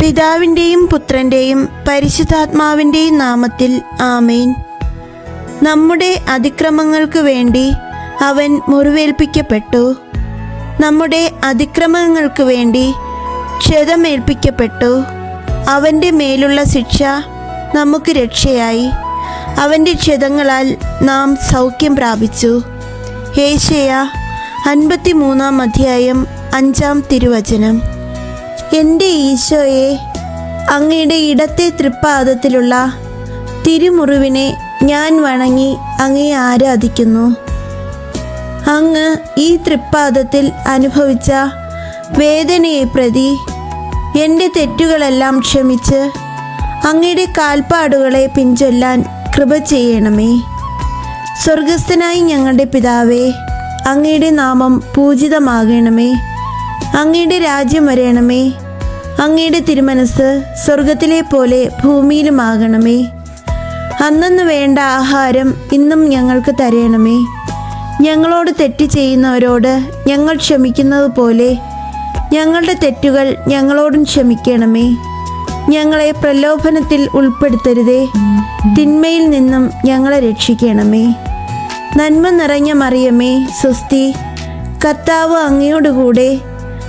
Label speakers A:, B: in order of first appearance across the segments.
A: പിതാവിന്റെയും പുത്രന്റെയും പരിശുദ്ധാത്മാവിന്റെയും നാമത്തിൽ ആമേൻ. നമ്മുടെ അതിക്രമങ്ങൾക്ക് വേണ്ടി അവൻ മുറിവേൽപ്പിക്കപ്പെട്ടു. നമ്മുടെ അതിക്രമങ്ങൾക്ക് വേണ്ടി ക്ഷതമേൽപ്പിക്കപ്പെട്ടു. അവന്റെ മേലുള്ള ശിക്ഷ നമുക്ക് രക്ഷയായി. അവന്റെ ക്ഷതങ്ങളാൽ നാം സൗഖ്യം പ്രാപിച്ചു. ഏഷ്യ അൻപത്തിമൂന്നാം അധ്യായം അഞ്ചാം തിരുവചനം. എന്റെ ഈശോയെ അങ്ങയുടെ ഇടത്തെ തൃപ്പാദത്തിലുള്ള തിരുമുറിവിനെ ഞാൻ വണങ്ങി അങ്ങയെ ആരാധിക്കുന്നു. അങ്ങ് ഈ തൃപ്പാദത്തിൽ അനുഭവിച്ച വേദനയെ പ്രതി എന്റെ തെറ്റുകളെല്ലാം ക്ഷമിച്ച് അങ്ങയുടെ കാൽപ്പാടുകളെ പിഞ്ചൊല്ലാൻ കൃപ ചെയ്യണമേ. സ്വർഗസ്ഥനായി ഞങ്ങളുടെ പിതാവേ അങ്ങയുടെ നാമം പൂജിതമാകണമേ. അങ്ങയുടെ രാജ്യം വരയണമേ അങ്ങയുടെ തിരുമനസ് സ്വർഗത്തിലെ പോലെ ഭൂമിയിലുമാകണമേ. അന്നു വേണ്ട ആഹാരം ഇന്നും ഞങ്ങൾക്ക് തരയണമേ ഞങ്ങളോട് തെറ്റ് ചെയ്യുന്നവരോട് ഞങ്ങൾ ക്ഷമിക്കുന്നത് പോലെ ഞങ്ങളുടെ തെറ്റുകൾ ഞങ്ങളോടും ക്ഷമിക്കണമേ. ഞങ്ങളെ പ്രലോഭനത്തിൽ ഉൾപ്പെടുത്തരുതേ. തിന്മയിൽ നിന്നും ഞങ്ങളെ രക്ഷിക്കണമേ. നന്മ നിറഞ്ഞ മറിയമേ സ്വസ്തി. കർത്താവ് അങ്ങയോടുകൂടെ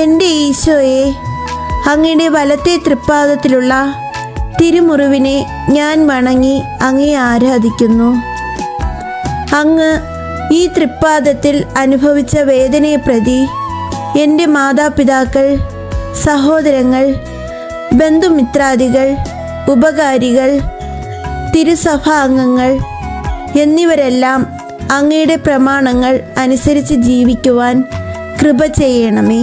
A: എന്റെ ഈശോയെ അങ്ങയുടെ വലത്തെ തൃപ്പാദത്തിലുള്ള തിരുമുറിവിനെ ഞാൻ വണങ്ങി അങ്ങയെ ആരാധിക്കുന്നു. അങ്ങ് ഈ തൃപ്പാദത്തിൽ അനുഭവിച്ച വേദനയെ പ്രതി എന്റെ മാതാപിതാക്കൾ സഹോദരങ്ങൾ ബന്ധുമിത്രാദികൾ ഉപകാരികൾ തിരുസഭാ അംഗങ്ങൾ എന്നിവരെല്ലാം അങ്ങയുടെ പ്രമാണങ്ങൾ അനുസരിച്ച് ജീവിക്കുവാൻ കൃപ ചെയ്യണമേ.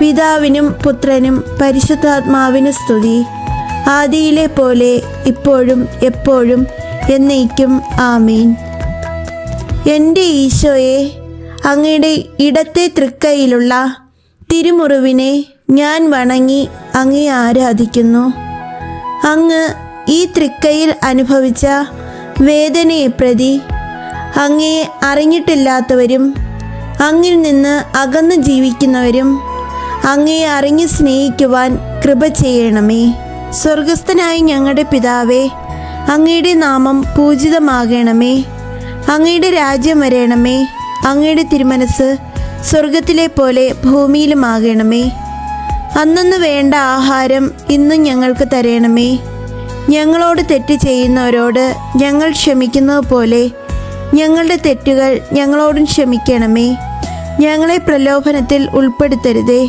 A: പിതാവിനും പുത്രനും പരിശുദ്ധാത്മാവിന് സ്തുതി. ആദിയിലെ പോലെ ഇപ്പോഴും എപ്പോഴും എന്നേക്കും ആമീൻ. എന്റെ ഈശോയെ അങ്ങയുടെ ഇടത്തെ തൃക്കൈയിലുള്ള തിരുമുറിവിനെ ഞാൻ വണങ്ങി അങ്ങയെ ആരാധിക്കുന്നു. അങ്ങ് ഈ തൃക്കൈയിൽ അനുഭവിച്ച വേദനയെ പ്രതി അങ്ങയെ അറിഞ്ഞിട്ടില്ലാത്തവരും അങ്ങിൽ നിന്ന് അകന്നു ജീവിക്കുന്നവരും അങ്ങയെ അറിഞ്ഞ് സ്നേഹിക്കുവാൻ കൃപ ചെയ്യണമേ. സ്വർഗസ്ഥനായി ഞങ്ങളുടെ പിതാവേ അങ്ങയുടെ നാമം പൂജിതമാകണമേ. അങ്ങയുടെ രാജ്യം വരയണമേ അങ്ങയുടെ തിരുമനസ് സ്വർഗത്തിലെ പോലെ ഭൂമിയിലുമാകണമേ. അന്നു വേണ്ട ആഹാരം ഇന്നും ഞങ്ങൾക്ക് തരയണമേ ഞങ്ങളോട് തെറ്റ് ചെയ്യുന്നവരോട് ഞങ്ങൾ ക്ഷമിക്കുന്നത് പോലെ ഞങ്ങളുടെ തെറ്റുകൾ ഞങ്ങളോടും ക്ഷമിക്കണമേ. ഞങ്ങളെ പ്രലോഭനത്തിൽ ഉൾപ്പെടുത്തരുതേ.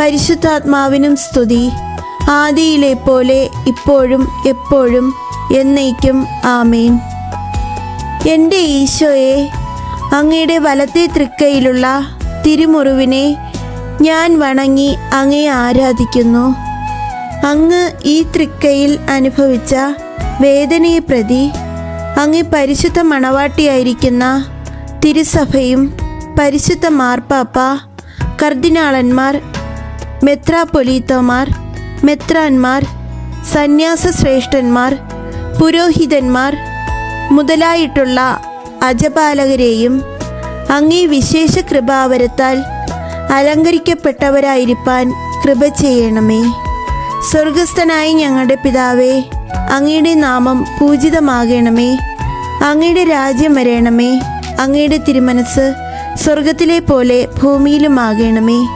A: പരിശുദ്ധാത്മാവിനും സ്തുതി. ആദിയിലെ പോലെ ഇപ്പോഴും എപ്പോഴും എന്നേക്കും ആമേൻ. എന്റെ ഈശോയെ അങ്ങയുടെ വലത്തെ തൃക്കൈയിലുള്ള തിരുമുറിവിനെ ഞാൻ വണങ്ങി അങ്ങയെ ആരാധിക്കുന്നു. അങ്ങ് ഈ തൃക്കൈയിൽ അനുഭവിച്ച വേദനയെ പ്രതി അങ്ങ് പരിശുദ്ധ മണവാട്ടിയായിരിക്കുന്ന തിരുസഭയും പരിശുദ്ധ മാർപ്പാപ്പ കർദിനാളന്മാർ മെത്രാപൊലീത്തോമാർ മെത്രാന്മാർ സന്യാസ ശ്രേഷ്ഠന്മാർ പുരോഹിതന്മാർ മുതലായിട്ടുള്ള അജപാലകരെയും അങ്ങേ വിശേഷ കൃപാവരത്താൽ അലങ്കരിക്കപ്പെട്ടവരായിരിക്കാൻ കൃപ ചെയ്യണമേ. സ്വർഗസ്ഥനായ ഞങ്ങളുടെ പിതാവേ അങ്ങയുടെ നാമം പൂജിതമാകണമേ. അങ്ങയുടെ രാജ്യം വരേണമേ. അങ്ങയുടെ തിരുമനസ് സ്വർഗത്തിലെ പോലെ ഭൂമിയിലുമാകണമേ.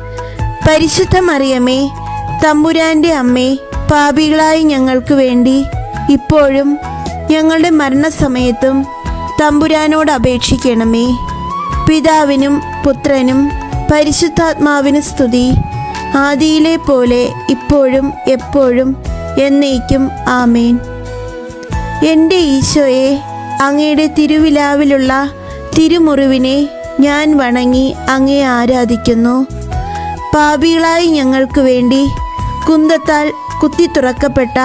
A: പരിശുദ്ധ മറിയമേ തമ്പുരാന്റെ അമ്മേ പാപികളായ ഞങ്ങൾക്ക് വേണ്ടി ഇപ്പോഴും ഞങ്ങളുടെ മരണസമയത്തും തമ്പുരാനോട് അപേക്ഷിക്കണമേ. പിതാവിനും പുത്രനും പരിശുദ്ധാത്മാവിനും സ്തുതി. ആദിയിലെ പോലെ ഇപ്പോഴും എപ്പോഴും എന്നേക്കും ആമേൻ. എന്റെ ഈശോയെ അങ്ങയുടെ തിരുവിലാവിലുള്ള തിരുമുറിവിനെ ഞാൻ വണങ്ങി അങ്ങയെ ആരാധിക്കുന്നു. പാപികളായി ഞങ്ങൾക്ക് വേണ്ടി കുന്തത്താൽ കുത്തി തുറക്കപ്പെട്ട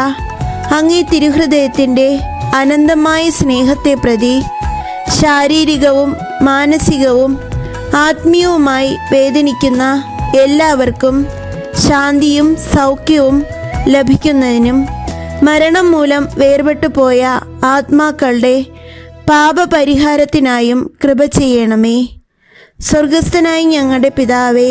A: അങ്ങേ തിരുഹൃദയത്തിന്റെ അനന്തമായ സ്നേഹത്തെ പ്രതി ശാരീരികവും മാനസികവും ആത്മീയവുമായി വേദനിക്കുന്ന എല്ലാവർക്കും ശാന്തിയും സൗഖ്യവും ലഭിക്കുന്നതിനും മരണം മൂലം വേർപെട്ടു പോയ ആത്മാക്കളുടെ പാപപരിഹാരത്തിനായും കൃപ ചെയ്യണമേ. സ്വർഗസ്ഥനായി ഞങ്ങളുടെ പിതാവേ